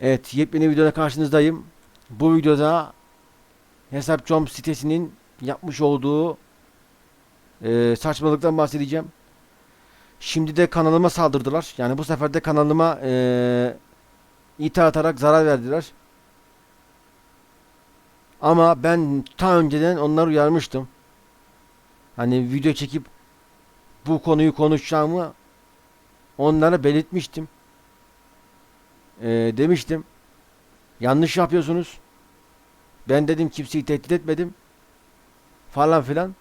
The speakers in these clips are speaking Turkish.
Evet, yepyeni videoda karşınızdayım. Bu videoda Hesap.com sitesinin yapmış olduğu e, saçmalıktan bahsedeceğim. Şimdi de kanalıma saldırdılar. Yani bu sefer de kanalıma e, ithal atarak zarar verdiler. Ama ben ta önceden onları uyarmıştım. Hani video çekip bu konuyu konuşacağımı onlara belirtmiştim. Ee, demiştim. Yanlış yapıyorsunuz. Ben dedim kimseyi tehdit etmedim. Falan filan.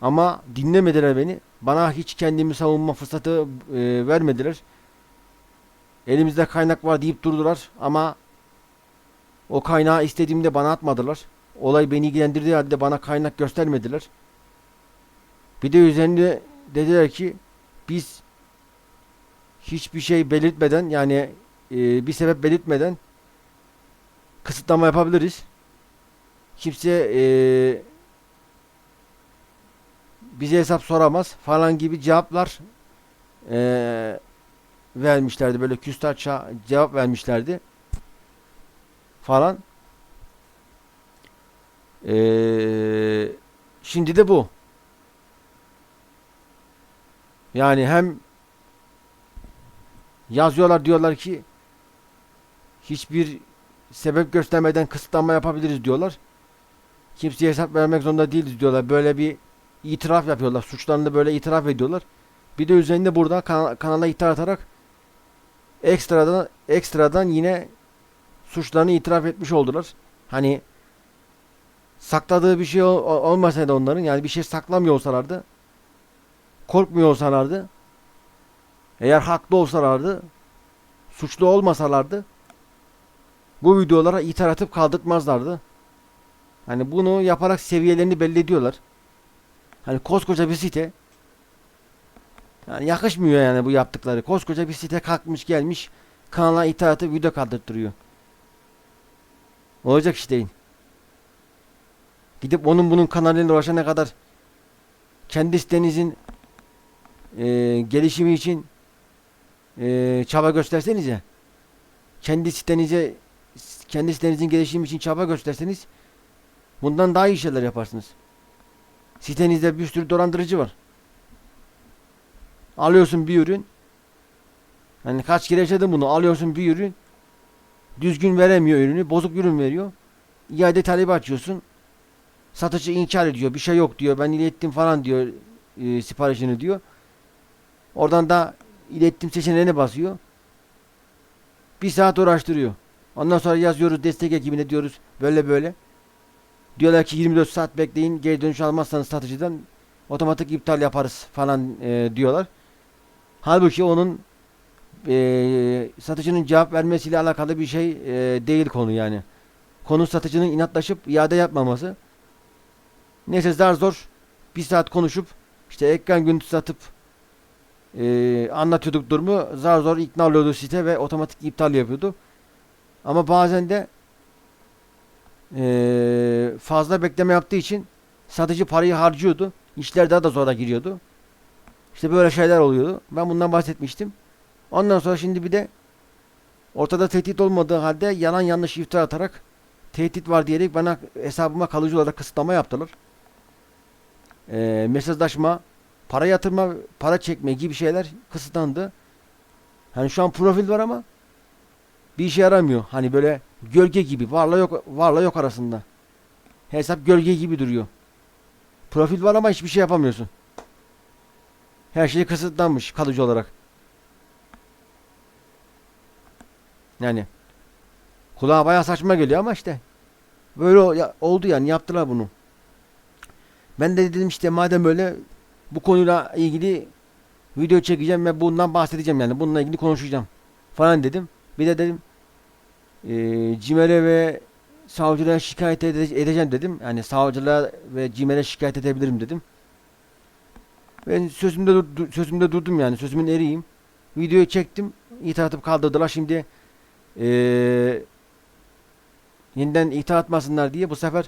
Ama dinlemediler beni. Bana hiç kendimi savunma fırsatı e, vermediler. Elimizde kaynak var deyip durdular ama o kaynağı istediğimde bana atmadılar. Olay beni ilgilendirdiği halde bana kaynak göstermediler. Bir de üzerinde dediler ki biz hiçbir şey belirtmeden yani e, bir sebep belirtmeden kısıtlama yapabiliriz. Kimse e, bize hesap soramaz falan gibi cevaplar e, vermişlerdi. Böyle küstahça cevap vermişlerdi. Falan. E, şimdi de bu. Yani hem yazıyorlar diyorlar ki hiçbir sebep göstermeden kısıtlama yapabiliriz diyorlar. Kimseye hesap vermek zorunda değiliz diyorlar. Böyle bir itiraf yapıyorlar. Suçlarını böyle itiraf ediyorlar. Bir de üzerinde burada kan- kanala ithal atarak ekstradan ekstradan yine suçlarını itiraf etmiş oldular. Hani sakladığı bir şey ol- olmasaydı onların yani bir şey saklamıyor olsalardı korkmuyor olsalardı eğer haklı olsalardı suçlu olmasalardı bu videolara ithal atıp kaldırtmazlardı. Hani bunu yaparak seviyelerini belli ediyorlar. Hani koskoca bir site yani yakışmıyor yani bu yaptıkları. Koskoca bir site kalkmış gelmiş kanala ithal atıp video kaldırttırıyor. Olacak iş değil. Gidip onun bunun kanalıyla uğraşana kadar kendi sitenizin e, gelişimi için e, çaba göstersenize. Kendi sitenize kendi sitenizin gelişimi için çaba gösterseniz bundan daha iyi şeyler yaparsınız. Sitenizde bir sürü dolandırıcı var. Alıyorsun bir ürün. Hani kaç kere yaşadım bunu. Alıyorsun bir ürün. Düzgün veremiyor ürünü. Bozuk ürün veriyor. İade talebi açıyorsun. Satıcı inkar ediyor. Bir şey yok diyor. Ben ilettim falan diyor. E, siparişini diyor. Oradan da ilettim seçeneğine basıyor. Bir saat uğraştırıyor. Ondan sonra yazıyoruz destek ekibine diyoruz böyle böyle. Diyorlar ki 24 saat bekleyin geri dönüş almazsanız satıcıdan otomatik iptal yaparız falan e, diyorlar. Halbuki onun e, satıcının cevap vermesiyle alakalı bir şey e, değil konu yani. Konu satıcının inatlaşıp iade yapmaması. Neyse zar zor bir saat konuşup işte ekran görüntüsü atıp e, anlatıyorduk durumu. Zar zor ikna oluyordu site ve otomatik iptal yapıyordu. Ama bazen de e, fazla bekleme yaptığı için satıcı parayı harcıyordu. İşler daha da zora giriyordu. İşte böyle şeyler oluyordu. Ben bundan bahsetmiştim. Ondan sonra şimdi bir de ortada tehdit olmadığı halde yalan yanlış iftira atarak tehdit var diyerek bana hesabıma kalıcı olarak kısıtlama yaptılar. E, mesajlaşma, para yatırma, para çekme gibi şeyler kısıtlandı. Hani şu an profil var ama bir işe yaramıyor. Hani böyle gölge gibi varla yok varla yok arasında. Hesap gölge gibi duruyor. Profil var ama hiçbir şey yapamıyorsun. Her şey kısıtlanmış kalıcı olarak. Yani kulağa bayağı saçma geliyor ama işte böyle oldu yani yaptılar bunu. Ben de dedim işte madem böyle bu konuyla ilgili video çekeceğim ve bundan bahsedeceğim yani bununla ilgili konuşacağım falan dedim. Bir de dedim e, CİMER'e ve savcılığa şikayet ede- edeceğim dedim. Yani savcılığa ve CİMER'e şikayet edebilirim dedim. Ben sözümde dur- sözümde durdum yani sözümün eriyim. Videoyu çektim. İthal atıp kaldırdılar. Şimdi e, yeniden ithal atmasınlar diye bu sefer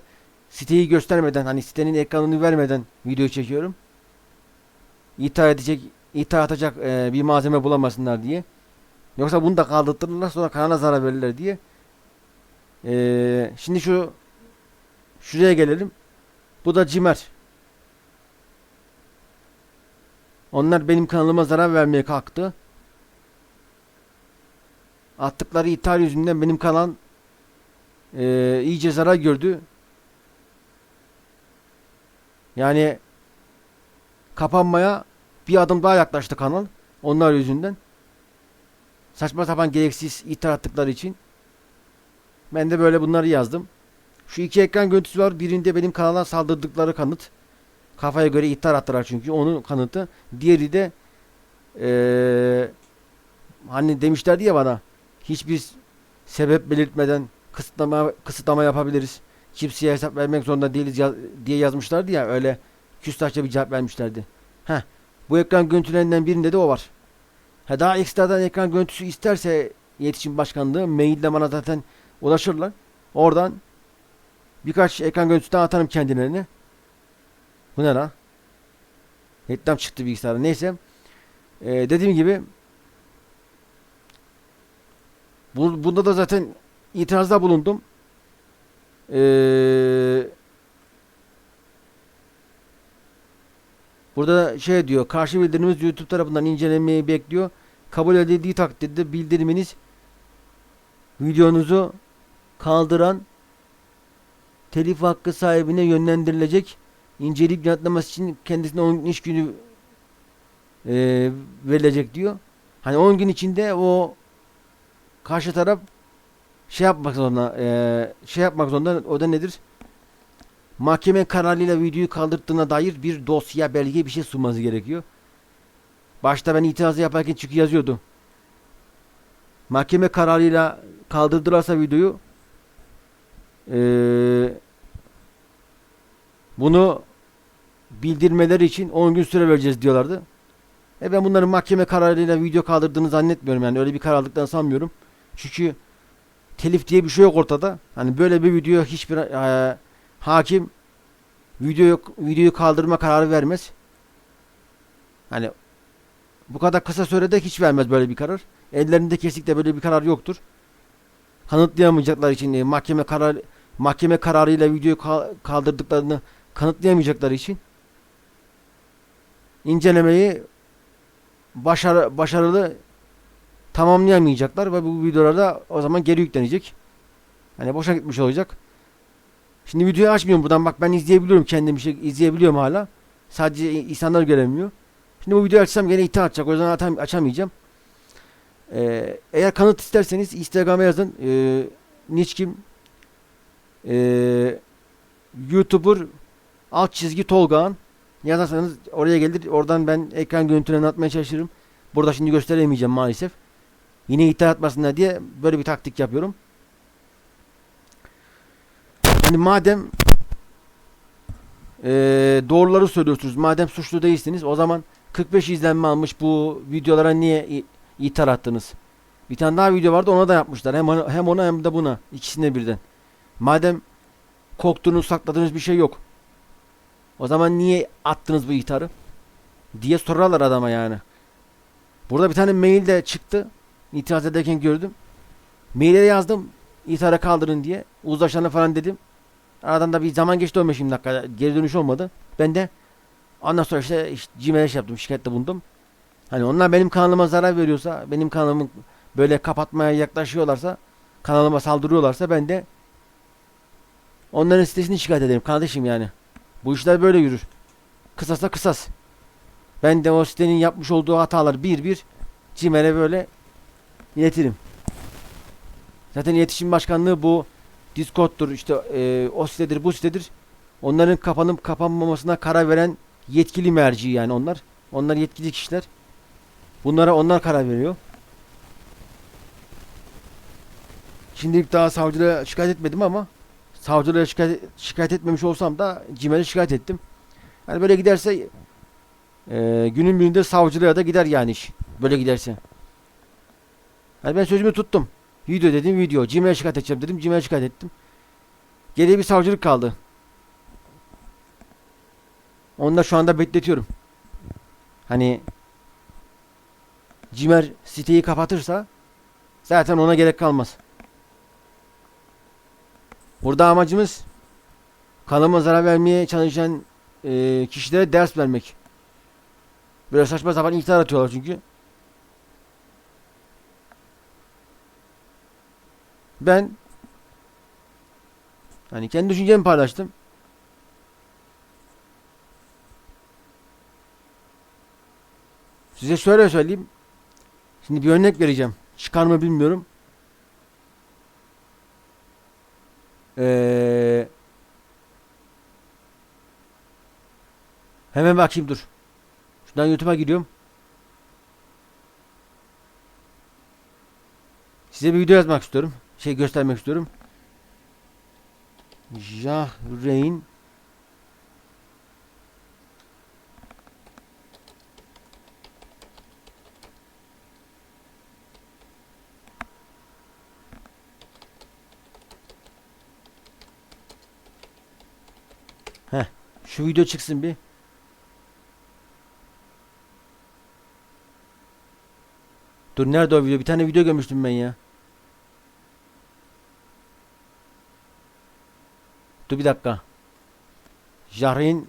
siteyi göstermeden hani sitenin ekranını vermeden video çekiyorum. İthal edecek, ithal atacak e, bir malzeme bulamasınlar diye. Yoksa bunu da kaldırtırlar sonra kanala zarar verirler diye. E, şimdi şu şuraya gelelim. Bu da Cimer. Onlar benim kanalıma zarar vermeye kalktı. Attıkları ithal yüzünden benim kanal e, iyice zarar gördü. Yani kapanmaya bir adım daha yaklaştı kanal. Onlar yüzünden. Saçma sapan gereksiz ithal attıkları için. Ben de böyle bunları yazdım. Şu iki ekran görüntüsü var. Birinde benim kanala saldırdıkları kanıt. Kafaya göre ithal attılar çünkü. Onun kanıtı. Diğeri de eee hani demişlerdi ya bana hiçbir sebep belirtmeden kısıtlama kısıtlama yapabiliriz. Kimseye hesap vermek zorunda değiliz ya- diye yazmışlardı ya öyle küstahça bir cevap vermişlerdi. Heh, bu ekran görüntülerinden birinde de o var. Ha, daha ekstradan ekran görüntüsü isterse iletişim başkanlığı maille bana zaten ulaşırlar. Oradan birkaç ekran görüntüsü daha atarım kendilerine. Bu ne lan? Reklam çıktı bilgisayara. Neyse. Ee, dediğim gibi bu, bunda da zaten itirazda bulundum. Ee, burada şey diyor. Karşı bildirimimiz YouTube tarafından incelenmeyi bekliyor. Kabul edildiği takdirde bildiriminiz videonuzu kaldıran telif hakkı sahibine yönlendirilecek. İnceleyip yanıtlaması için kendisine 10 iş günü e, verilecek diyor. Hani 10 gün içinde o karşı taraf şey yapmak zorunda e, şey yapmak zorunda o da nedir? Mahkeme kararıyla videoyu kaldırdığına dair bir dosya belge bir şey sunması gerekiyor. Başta ben itirazı yaparken çünkü yazıyordu. Mahkeme kararıyla kaldırdılarsa videoyu eee bunu bildirmeleri için 10 gün süre vereceğiz diyorlardı. E ben bunların mahkeme kararıyla video kaldırdığını zannetmiyorum yani öyle bir karar aldıklarını sanmıyorum. Çünkü telif diye bir şey yok ortada. Hani böyle bir video hiçbir e, hakim video videoyu kaldırma kararı vermez. Hani bu kadar kısa sürede hiç vermez böyle bir karar. Ellerinde kesinlikle böyle bir karar yoktur. Kanıtlayamayacaklar için e, mahkeme karar mahkeme kararıyla videoyu ka- kaldırdıklarını kanıtlayamayacakları için incelemeyi başarı, başarılı tamamlayamayacaklar ve bu videolarda o zaman geri yüklenecek. Hani boşa gitmiş olacak. Şimdi videoyu açmıyorum buradan bak ben izleyebiliyorum kendim bir şey izleyebiliyorum hala. Sadece insanlar göremiyor. Şimdi bu videoyu açsam gene ithal atacak o yüzden atam, açamayacağım. Ee, eğer kanıt isterseniz Instagram'a yazın. Ee, Niçkim ee, YouTuber alt çizgi Tolgağan yazarsanız oraya gelir. Oradan ben ekran görüntülerini atmaya çalışırım. Burada şimdi gösteremeyeceğim maalesef. Yine ithal atmasınlar diye böyle bir taktik yapıyorum. Hani madem eee, doğruları söylüyorsunuz, madem suçlu değilsiniz, o zaman 45 izlenme almış bu videolara niye ithal attınız? Bir tane daha video vardı ona da yapmışlar. Hem ona, hem ona hem de buna. ikisine birden. Madem korktuğunuz, sakladığınız bir şey yok. O zaman niye attınız bu ihtarı? Diye sorarlar adama yani. Burada bir tane mail de çıktı. İtiraz ederken gördüm. Maile yazdım. İtharı kaldırın diye. Uzlaşana falan dedim. Aradan da bir zaman geçti 15 dakika. Geri dönüş olmadı. Ben de ondan sonra işte, işte Gmail'e şey yaptım. Şikayette bulundum. Hani onlar benim kanalıma zarar veriyorsa, benim kanalımı böyle kapatmaya yaklaşıyorlarsa, kanalıma saldırıyorlarsa ben de onların sitesini şikayet ederim kardeşim yani. Bu işler böyle yürür. Kısasa kısas. Ben de o sitenin yapmış olduğu hatalar bir bir Cimer'e böyle iletirim. Zaten iletişim başkanlığı bu Discord'dur işte e, o sitedir bu sitedir. Onların kapanıp kapanmamasına karar veren yetkili merci yani onlar. Onlar yetkili kişiler. Bunlara onlar karar veriyor. Şimdilik daha savcılığa şikayet etmedim ama savcılığa şikayet, şikayet etmemiş olsam da Cimer'e şikayet ettim. Yani böyle giderse e, günün birinde savcılığa da gider yani iş. Böyle giderse. Yani ben sözümü tuttum. Video dedim video. Cimer'e şikayet edeceğim dedim. Cimer'e şikayet ettim. Geriye bir savcılık kaldı. Onu da şu anda bekletiyorum. Hani Cimer siteyi kapatırsa zaten ona gerek kalmaz. Burada amacımız kanalıma zarar vermeye çalışan e, kişilere ders vermek. Böyle saçma sapan ihtar atıyorlar çünkü. Ben hani kendi düşüncemi paylaştım. Size şöyle söyleyeyim. Şimdi bir örnek vereceğim. Çıkar mı bilmiyorum. Ee, hemen bakayım dur. Şuradan YouTube'a gidiyorum. Size bir video yazmak istiyorum. Şey göstermek istiyorum. Jahreyn Heh, şu video çıksın bir. Dur nerede o video? Bir tane video görmüştüm ben ya. Dur bir dakika. Jahreyn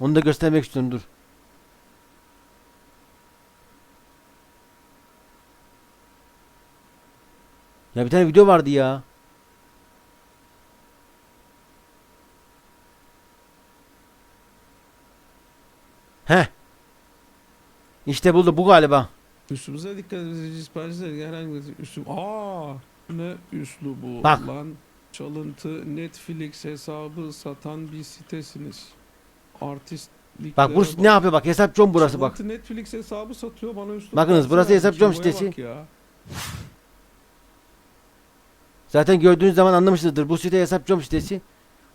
Onu da göstermek istiyorum dur. Ya bir tane video vardı ya. Heh. İşte buldu bu galiba. Üslubumuza dikkat edici siparişler herhangi bir üslub. Aa, ne üslubu Bak. lan? Çalıntı Netflix hesabı satan bir sitesiniz. Artistliklere Bak burası ne yapıyor bak hesap com burası bak. Çalıntı Netflix hesabı satıyor bana üslup. Bakınız, burası hesap.com Şuraya sitesi. Zaten gördüğünüz zaman anlamışsınızdır. Bu site hesap.com sitesi.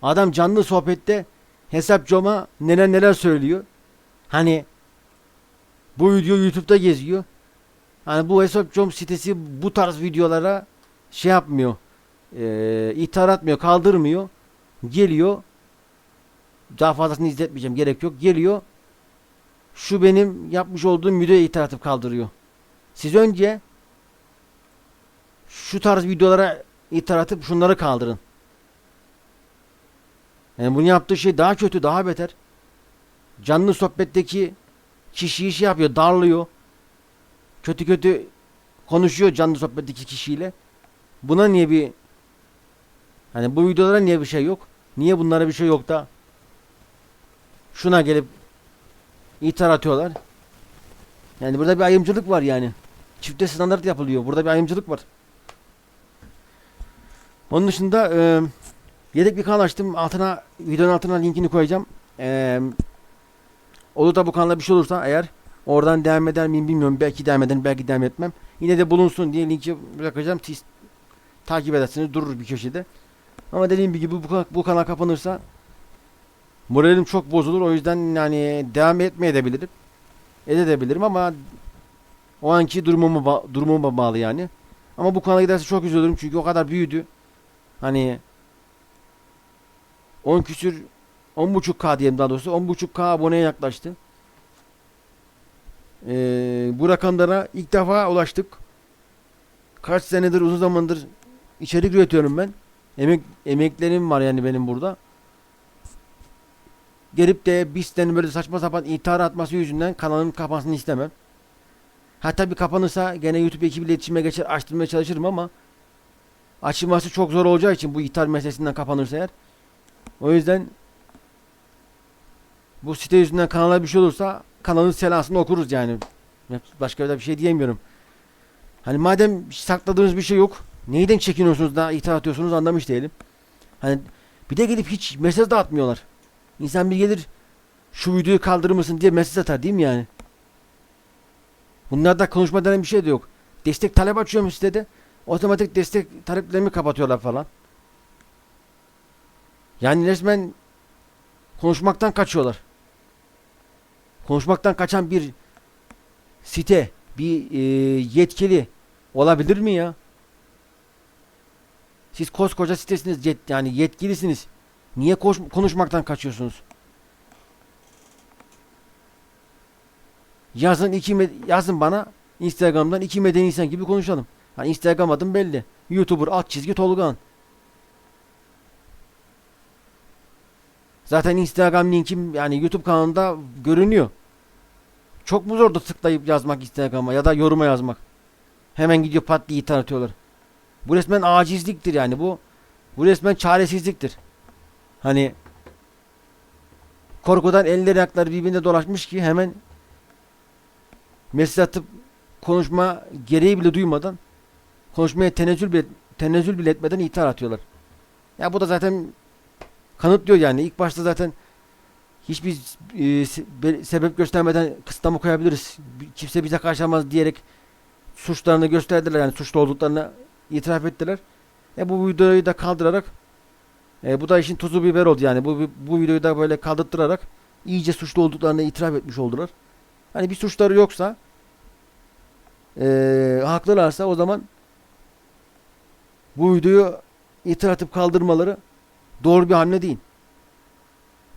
Adam canlı sohbette hesap.com'a neler neler söylüyor. Hani bu video YouTube'da geziyor. Hani bu hesap.com sitesi bu tarz videolara şey yapmıyor. Eee ithal atmıyor, kaldırmıyor. Geliyor. Daha fazlasını izletmeyeceğim. Gerek yok. Geliyor. Şu benim yapmış olduğum videoya ithal atıp kaldırıyor. Siz önce şu tarz videolara ithal atıp şunları kaldırın. Yani bunu yaptığı şey daha kötü, daha beter. Canlı sohbetteki kişiyi şey yapıyor, darlıyor. Kötü kötü konuşuyor canlı sohbetteki kişiyle. Buna niye bir hani bu videolara niye bir şey yok? Niye bunlara bir şey yok da şuna gelip ithal atıyorlar? Yani burada bir ayrımcılık var yani. Çifte standart yapılıyor. Burada bir ayrımcılık var. Onun dışında e, yedek bir kanal açtım. Altına videonun altına linkini koyacağım. E, olur da bu kanalda bir şey olursa eğer oradan devam eder miyim bilmiyorum. Belki devam ederim, belki devam etmem. Yine de bulunsun diye linki bırakacağım. Siz takip edersiniz. Durur bir köşede. Ama dediğim gibi bu, bu, bu kanal kapanırsa moralim çok bozulur. O yüzden yani devam etmeye edebilirim. Edebilirim ama o anki durumuma, ba- durumuma bağlı yani. Ama bu kanala giderse çok üzülürüm çünkü o kadar büyüdü. Hani 10 küsür 10.5K diyelim daha doğrusu 10.5K aboneye yaklaştı. Ee, bu rakamlara ilk defa ulaştık. Kaç senedir uzun zamandır içerik üretiyorum ben. Emek emeklerim var yani benim burada. Gelip de BIS'ten böyle saçma sapan intihar atması yüzünden kanalın kapansın istemem. Ha tabii kapanırsa gene YouTube ekibiyle iletişime geçer açtırmaya çalışırım ama açılması çok zor olacağı için bu ithal meselesinden kapanırsa eğer. O yüzden bu site yüzünden kanala bir şey olursa kanalın selasını okuruz yani. Başka da bir şey diyemiyorum. Hani madem sakladığınız bir şey yok. Neyden çekiniyorsunuz da ithal atıyorsunuz anlamış değilim. Hani bir de gelip hiç mesaj da atmıyorlar. İnsan bir gelir şu videoyu kaldırır mısın diye mesaj atar değil mi yani? Bunlarda konuşma denen bir şey de yok. Destek talep açıyorum sitede. Otomatik destek taleplerimi kapatıyorlar falan. Yani resmen konuşmaktan kaçıyorlar. Konuşmaktan kaçan bir site, bir e, yetkili olabilir mi ya? Siz koskoca sitesiniz yet- yani yetkilisiniz. Niye koş- konuşmaktan kaçıyorsunuz? Yazın iki yazın bana Instagram'dan iki medeni insan gibi konuşalım. Ha, Instagram adım belli. YouTuber alt çizgi Tolgan. Zaten Instagram linkim yani YouTube kanalında görünüyor. Çok mu zordu tıklayıp yazmak Instagram'a ya da yoruma yazmak? Hemen gidiyor pat diye ithal atıyorlar. Bu resmen acizliktir yani bu. Bu resmen çaresizliktir. Hani korkudan elleri ayakları birbirine dolaşmış ki hemen mesaj atıp konuşma gereği bile duymadan konuşmaya tenezzül bile, tenezzül bile etmeden ithal atıyorlar. Ya bu da zaten kanıtlıyor yani. İlk başta zaten hiçbir e, se- be- sebep göstermeden kısıtlama koyabiliriz. Kimse bize karşılamaz diyerek suçlarını gösterdiler yani suçlu olduklarını itiraf ettiler. E bu videoyu da kaldırarak e, bu da işin tuzu biber oldu yani. Bu bu videoyu da böyle kaldırttırarak iyice suçlu olduklarını itiraf etmiş oldular. Hani bir suçları yoksa e, haklılarsa o zaman bu videoyu itiraf atıp kaldırmaları doğru bir hamle değil.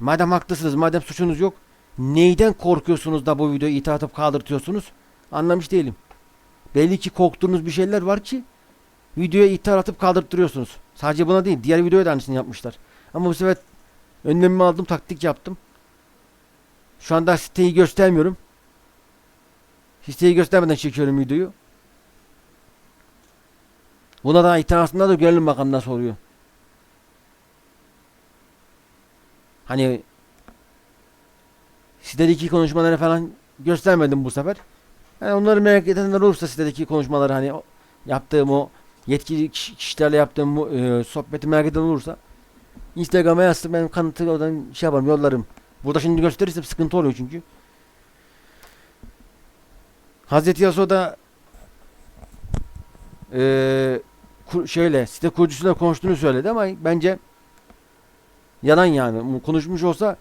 Madem haklısınız, madem suçunuz yok, neyden korkuyorsunuz da bu videoyu itiraf atıp kaldırtıyorsunuz? Anlamış değilim. Belli ki korktuğunuz bir şeyler var ki videoya ithal atıp kaldırttırıyorsunuz. Sadece buna değil, diğer videoya da aynısını yapmışlar. Ama bu sefer önlemimi aldım, taktik yaptım. Şu anda siteyi göstermiyorum. Siteyi göstermeden çekiyorum videoyu. Buna da itirazında da görelim bakalım nasıl oluyor. Hani sitedeki konuşmaları falan göstermedim bu sefer. Yani onları merak edenler olursa sitedeki konuşmaları hani yaptığım o yetkili kişi- kişilerle yaptığım bu e, sohbeti merak eden olursa Instagram'a yazsın ben kanıtı oradan şey yaparım yollarım. Burada şimdi gösterirsem sıkıntı oluyor çünkü. Hazreti Yasuo da e, kur- şöyle site kurucusuyla konuştuğunu söyledi ama bence yalan yani. Konuşmuş olsa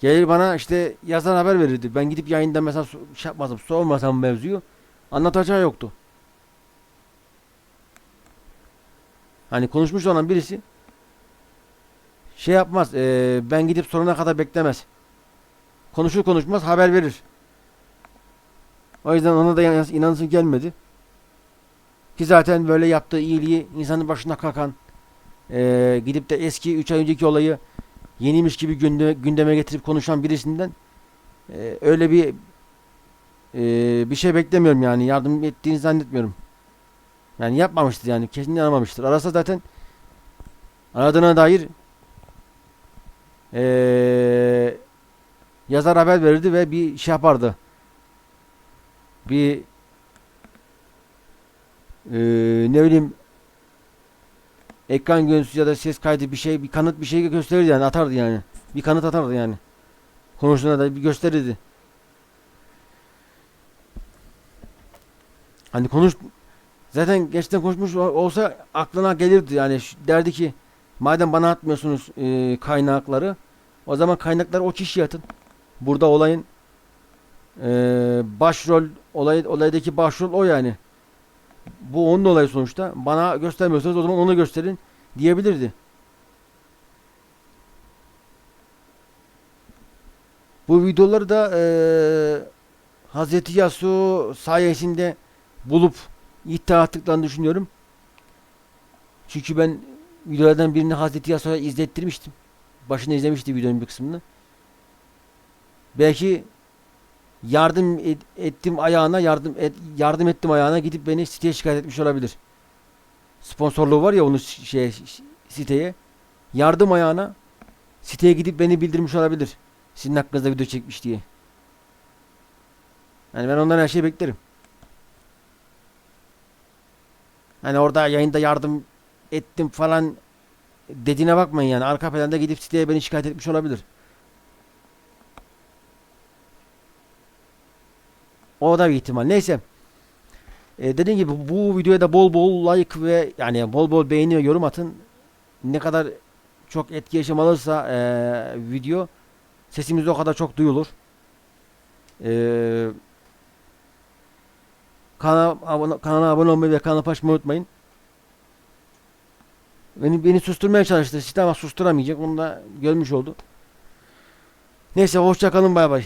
gelir bana işte yazan haber verirdi. Ben gidip yayında mesela şey yapmasam, sormasam mevzuyu anlatacağı yoktu. Hani konuşmuş olan birisi şey yapmaz. eee, ben gidip sorana kadar beklemez. Konuşur konuşmaz haber verir. O yüzden ona da inan- inanası gelmedi. Ki zaten böyle yaptığı iyiliği insanın başına kalkan eee, gidip de eski 3 ay önceki olayı yeniymiş gibi gündeme, gündeme getirip konuşan birisinden eee, öyle bir eee, bir şey beklemiyorum yani yardım ettiğini zannetmiyorum. Yani yapmamıştır yani kesin aramamıştır. Arasa zaten aradığına dair eee, yazar haber verirdi ve bir şey yapardı. Bir eee, ne bileyim ekran görüntüsü ya da ses kaydı bir şey bir kanıt bir şey gösterirdi yani atardı yani. Bir kanıt atardı yani. Konuştuğuna da bir gösterirdi. Hani konuş zaten gerçekten konuşmuş ol- olsa aklına gelirdi yani derdi ki madem bana atmıyorsunuz e, kaynakları o zaman kaynakları o kişiye atın. Burada olayın e, başrol olay olaydaki başrol o yani. Bu onun olayı sonuçta. Bana göstermiyorsanız o zaman onu gösterin diyebilirdi. Bu videoları da eee Hazreti Yasu sayesinde bulup iddia attıklarını düşünüyorum. Çünkü ben videolardan birini Hazreti Yasu'ya izlettirmiştim. Başını izlemişti videonun bir kısmını. Belki yardım et- ettim ayağına yardım et- yardım ettim ayağına gidip beni siteye şikayet etmiş olabilir. Sponsorluğu var ya onun ş- şey ş- siteye. Yardım ayağına siteye gidip beni bildirmiş olabilir. Sizin hakkınızda video çekmiş diye. Yani ben ondan her şeyi beklerim. Hani orada yayında yardım ettim falan dediğine bakmayın yani. Arka planda gidip siteye beni şikayet etmiş olabilir. O da bir ihtimal. Neyse. E, dediğim gibi bu videoya da bol bol like ve yani bol bol beğeni ve yorum atın. Ne kadar çok etkileşim alırsa e, video sesimiz o kadar çok duyulur. E, kanala, abone, olmayı ve kanala paylaşmayı unutmayın. Beni, beni susturmaya çalıştı işte ama susturamayacak. Onu da görmüş oldu. Neyse hoşçakalın bay bay.